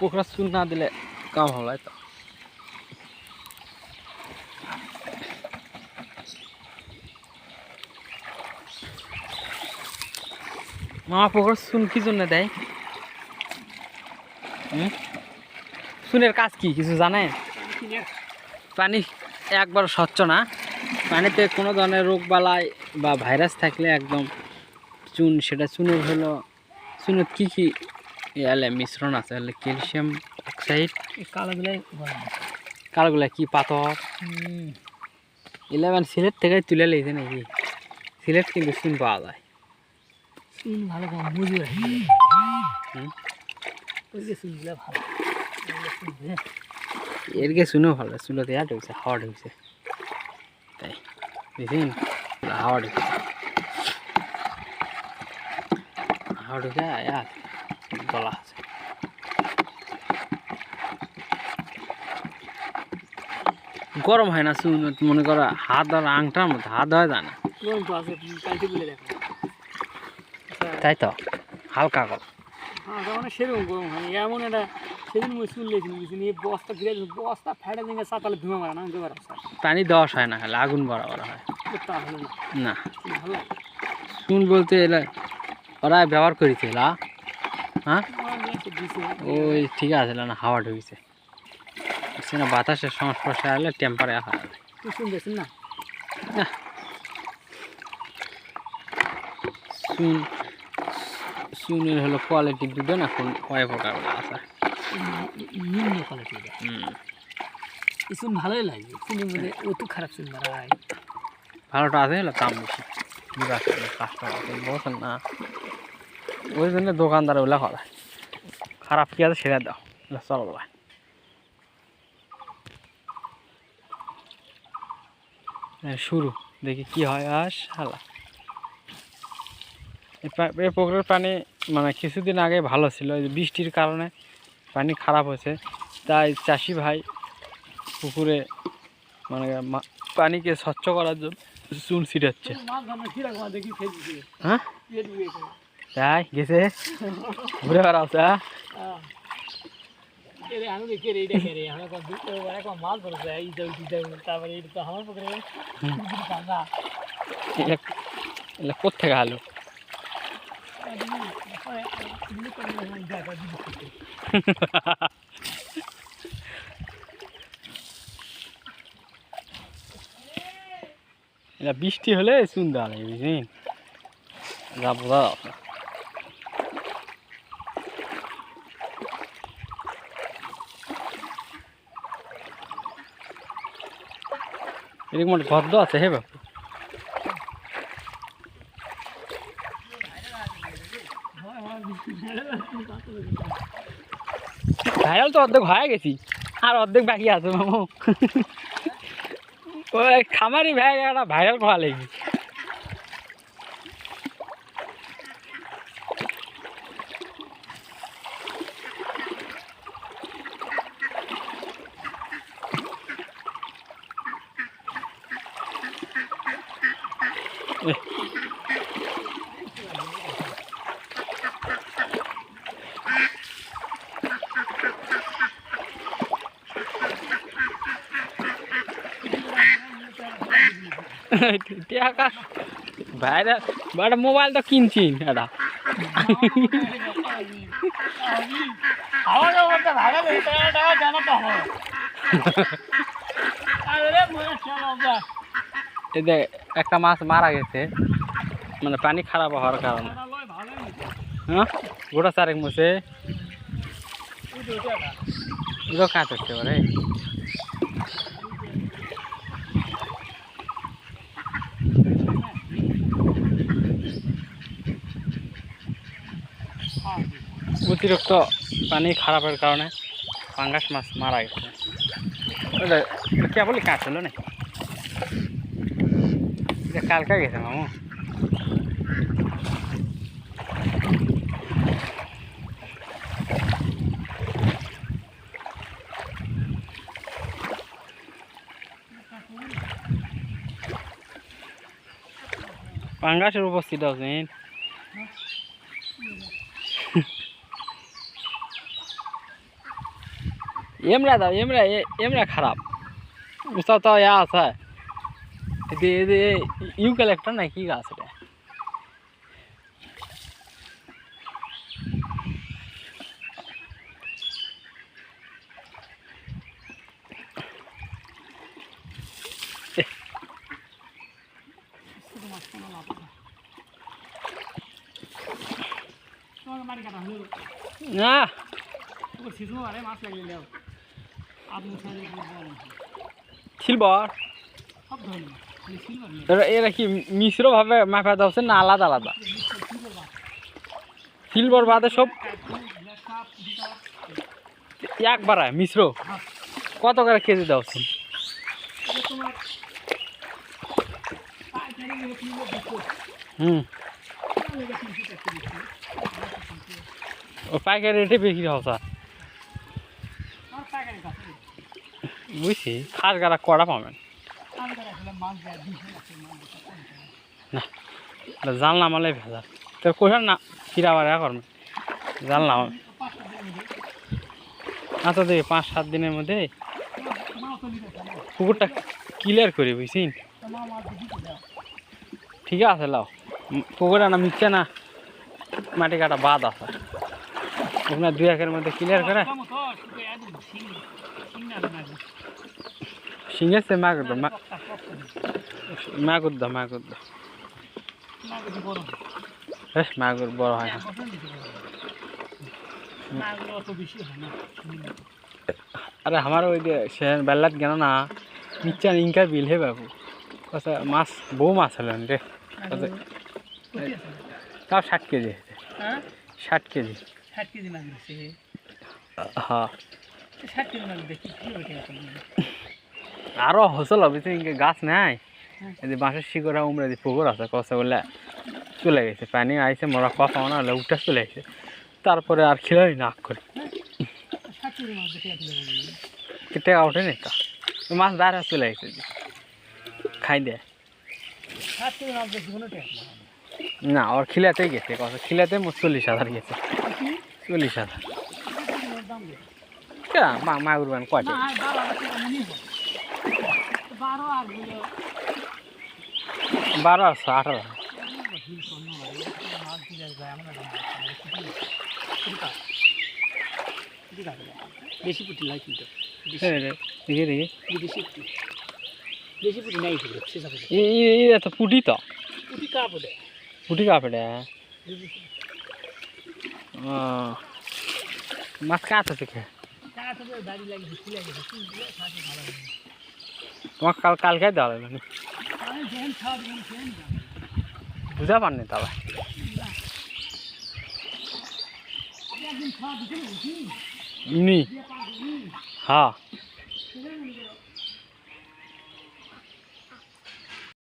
পোখরা চুন না দিলে কাম হবে তো। মামা পোখরা চুন কি জন্য দেয়? চুনের কাজ কি, কিছু জানে? পানি একবার স্বচ্ছ না। পানিতে কোনো ধরনের রোগ বালাই বা ভাইরাস থাকলে একদম চুন, সেটা চুনের হলো, চুনের কী কী এলে মিশ্রণ আছে হলে ক্যালসিয়াম অক্সাইড। কালোগুলাই কালগুলা কি পাথর? ইলেভেন সিলেট থেকে তুলে লেগেছে নাকি? সিলেট কিন্তু চুন পাওয়া যায়। চুন ভালো কম বুঝবে হুম। ওই যে চুনগুলো ভালো। ওগুলো চুন, হ্যাঁ। এর গে শুনেও ভালো চুলোতে আর ঢুকছে হাওয়া ঢুকছে। তাই বুঝলেন হাওয়া ঢুকছে। হাওয়া ঢুকে আর গলা আছে গরম হয় না চুন মনে করো হাত আর আংটার মতো হাত হয় যায় না। তাই তো? হালকা গরম। সেরকম গরম হয় এমন একটা সেদিন নিয়ে বস্তা ঘিরে বস্তা ফেটে দিকে চাতালে ধুমে মারে না পানি দেওয়া হয় না খালি আগুন বরাবর হয়। না। না চুন বলতে এলে ওরা ব্যবহার করেছে লা হ্যাঁ? ওই ঠিক আছে না হাওয়া ঢুকেছে। না বাতাসের সংস্পর্শে আসলে টেম্পারে হয় না? চুন চুনের হলো কোয়ালিটি দুটো না কোন কয় প্রকার আছে। নিম্ন এই চুন ভালোই লাগে। চুনের মধ্যে অত খারাপ চুন ভালোটা আছে হলো দাম বেশি। বলছেন না। ওই জন্য দোকানদার ওগুলা করা। খারাপ কি আছে সেটা দাও। চলো ভাই শুরু। দেখি কি হয়। আস হালা। এই পুকুরের পানি মানে কিছুদিন আগে ভালো ছিল। বৃষ্টির কারণে পানি খারাপ হয়েছে। তাই চাষি ভাই পুকুরে মানে পানিকে স্বচ্ছ করার জন্য চুন ছিটাচ্ছে। হ্যাঁ? তাই গেছে? ঘুরে এগুলা কোথেকে আলো? এটা বৃষ্টি হলে দেওয়া লাগে বুঝলেন যা বোঝা এরকম একটা আছে হে বাপু। ভাইরাল তো অর্ধেক হয়ে গেছি, আর অর্ধেক বাকি আছে মামু। ওই খামারি ভাই, একটা ভাইরাল করা লেগে টাকা একটা মোবাইল তো কিনছি এটা এতে একটা মাছ মারা গেছে মানে পানি খারাপ হওয়ার কারণে। হ্যাঁ? গোটা চারেক মুছে কাজ হচ্ছে অতিরিক্ত পানি খারাপের কারণে পাঙ্গাস মাছ মারা গেছে। কেবলই কাজ হলো না কালকা গেছে মামু। পাঙ্গাসের উপস্থিত আছেন? এমরা দাও এমরা এ- এমরা খারাপ বুঝতে তো ইয়া আছে এতে এতে ইউক্যালেক্টার না কি গাছ এটা ছোট মাছ কোনো লাভ না সিলভার এরা কি মিশ্র ভাবে মাপা দাওছে না আলাদা আলাদা? সিলভার বাদে সব একবার মিশ্র। কত করে কেজি টাকা দিচ্ছি ও পাইকারি রেটে বিক্রি হওয়া বুঝছি? খাস গাড়া কড়া পাবেন। আমি তো রাখলাম মাছ দেয় দুশো আছে মাছ দেয় এটা জানলাম আলাই ভেজা তোর কোথায় না ফিরা বার করবেন জানলাম আচ্ছা দেখি পাঁচ সাত দিনের মধ্যে তো পুকুরটা ক্লিয়ার করি বুঝছিন ঠিক আছে লাও। উম, পুকুরে না মিথ্যে না মাটি কাটা বাদ আছে। ওখানে দুই একের মধ্যে ক্লিয়ার করে কেমন তো শুধু একদম শিং শিং না না শিঙেছে মাগুর দো পক্কা পক্কা মাগুর দো মাগুর দো বড় বেশ মাগুর বড় হয় না। হয় আরে আমার ওই যে সে বেলাত গেল না নিচ্চান ইনকা বিল হে বাবু। আচ্ছা মাছ বউ মাছ হলেন রে। তাও ষাট কেজি হ্যাঁ? ষাট কেজি। ষাট কেজি মাছ হ্যাঁ। ষাট কেজি মাছ দেখি ওঠে হসল হবে গাছ নাই? এই যে বাঁশের শিকড়া উমরে যে পুকুর আছে কষে বলে চলে গেছে পানি আইসে মরা কথা না হলে উঠে চলে গেছে। তারপরে আর খিলাই না করে। মাছ দেখে ওঠেনি তা? মাছ দাঁড়া চলে গেছে। খাই দেয় টেক না না ওর খিলাতেই গেছে কথা খিলাতে মোট চল্লিশ হাজার গেছে। চল্লিশ হাজার। মাগুর বান কয়টা? না বারো হাজার টাকা মনে হয় বারো আর হলো বারো আটশো আঠারো মাছ দিয়ে যায় আমরা বেশি পুটি নাই কিন্তু হ্যাঁ রে, দেখি দেখি বেশি পুটি বেশি পুটি নাই কিন্তু সে যাবে এই এই এত পুটি তো পুটি তোমার কাল কালকে দেওয়া লাগবে না। আমি যেন খাওয়া দেবেন সেন বুঝা পারনি তাহলে? একদিন খাওয়া দিতে বুঝি নি। হ্যাঁ